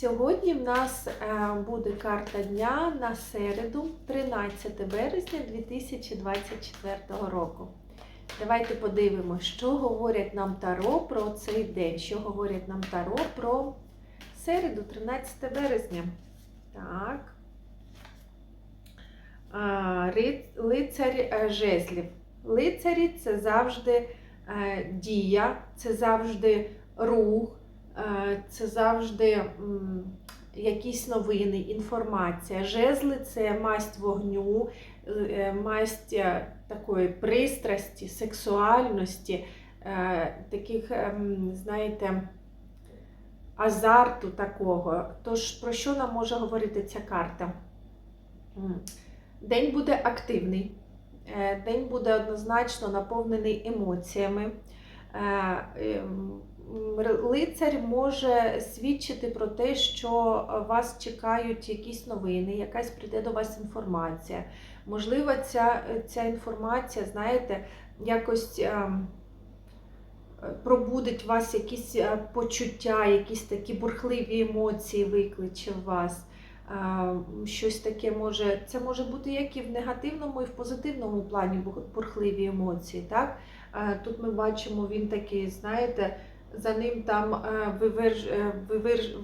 Сьогодні в нас е, буде карта дня на середу, 13 березня 2024 року. Давайте подивимося, що говорять нам Таро про цей день. Що говорять нам Таро про середу, 13 березня. Так. А, ри- Лицар е, жезлів. Лицарі це завжди е, дія, це завжди рух. Це завжди якісь новини, інформація. Жезли це масть вогню, е, масть е, такої пристрасті, сексуальності, е, таких, ем, знаєте, азарту такого. Тож про що нам може говорити ця карта? День буде активний, день буде однозначно наповнений емоціями. Е, ем, Лицар може свідчити про те, що вас чекають якісь новини, якась прийде до вас інформація. Можливо, ця, ця інформація, знаєте, якось ем, пробудить в вас якісь е, почуття, якісь такі бурхливі емоції викличе в вас. Щось таке може, це може бути як і в негативному, і в позитивному плані бур- бурхливі емоції. Так? Тут ми бачимо, він такий, знаєте, за ним там е, виверж, е,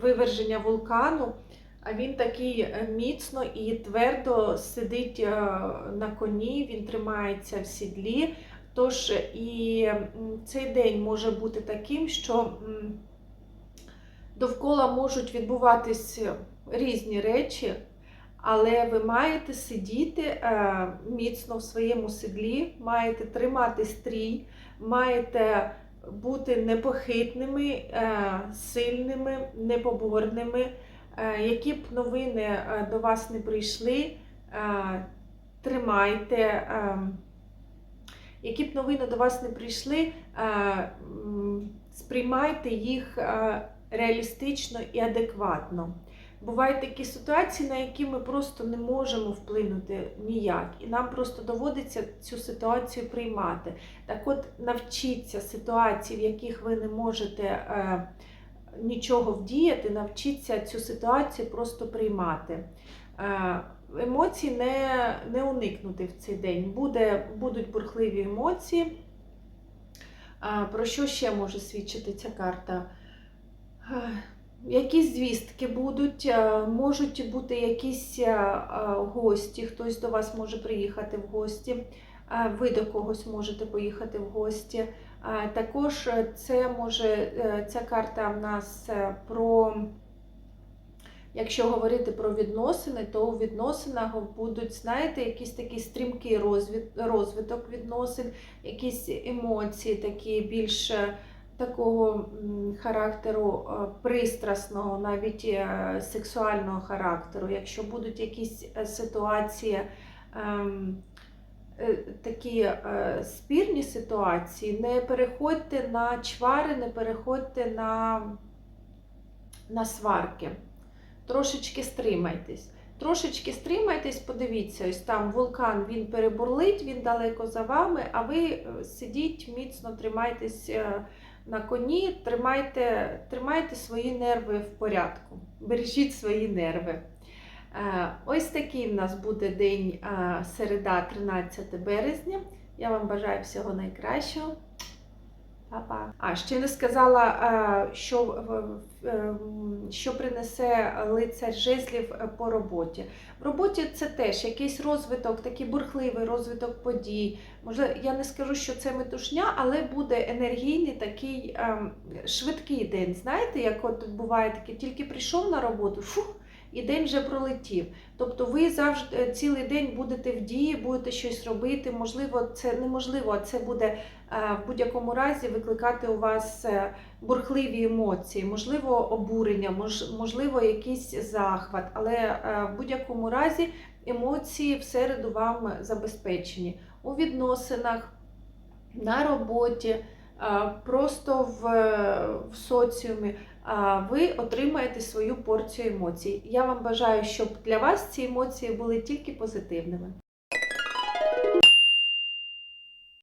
виверження вулкану, а він такий е, міцно і твердо сидить е, на коні, він тримається в сідлі. Тож і цей день може бути таким, що довкола можуть відбуватись різні речі, але ви маєте сидіти е, міцно в своєму седлі, маєте тримати стрій, маєте бути непохитними, е, сильними, непоборними. Які б новини до вас не прийшли, тримайте. Які б новини до вас не прийшли, сприймайте їх е, реалістично і адекватно. Бувають такі ситуації, на які ми просто не можемо вплинути ніяк, і нам просто доводиться цю ситуацію приймати. Так от навчіться ситуацій, в яких ви не можете е, нічого вдіяти, навчіться цю ситуацію просто приймати. Е, Емоцій не, не уникнути в цей день. Буде, будуть бурхливі емоції. А, Про що ще може свідчити ця карта? Якісь звістки будуть, е, можуть бути якісь е, е, гості, хтось до вас може приїхати в гості, ви до когось можете поїхати в гості. Також це може, ця карта в нас про, якщо говорити про відносини, то у відносинах будуть, знаєте, якийсь такий стрімкий розвиток відносин, якісь емоції, такі більш такого характеру е, пристрасного, навіть е, сексуального характеру. Якщо будуть якісь е, ситуації, ем, такі спірні ситуації, не переходьте на чвари, не переходьте на, на сварки. Трошечки стримайтесь. Трошечки стримайтесь, подивіться, ось там вулкан він перебурлить, він далеко за вами, а ви сидіть міцно, тримайтесь на коні, тримайте, тримайте свої нерви в порядку, бережіть свої нерви. Е, Ось такий в нас буде день е, середа, 13 березня. Я вам бажаю всього найкращого. Па-па. А ще не сказала, е, що, ем, що принесе лицар жезлів е, по роботі. В роботі це теж якийсь розвиток, такий бурхливий розвиток подій. Може, я не скажу, що це метушня, але буде енергійний такий ем, швидкий день. Знаєте, як от буває таке, тільки прийшов на роботу, фух, і день вже пролетів. Тобто ви завжди е, цілий день будете в дії, будете щось робити. Можливо, це неможливо, це буде е, в будь-якому разі викликати у вас е, бурхливі емоції, можливо, обурення, можливо, якийсь захват, але в будь-якому разі емоції всереду вам забезпечені у відносинах, на роботі, просто в, в соціумі. Ви отримаєте свою порцію емоцій. Я вам бажаю, щоб для вас ці емоції були тільки позитивними.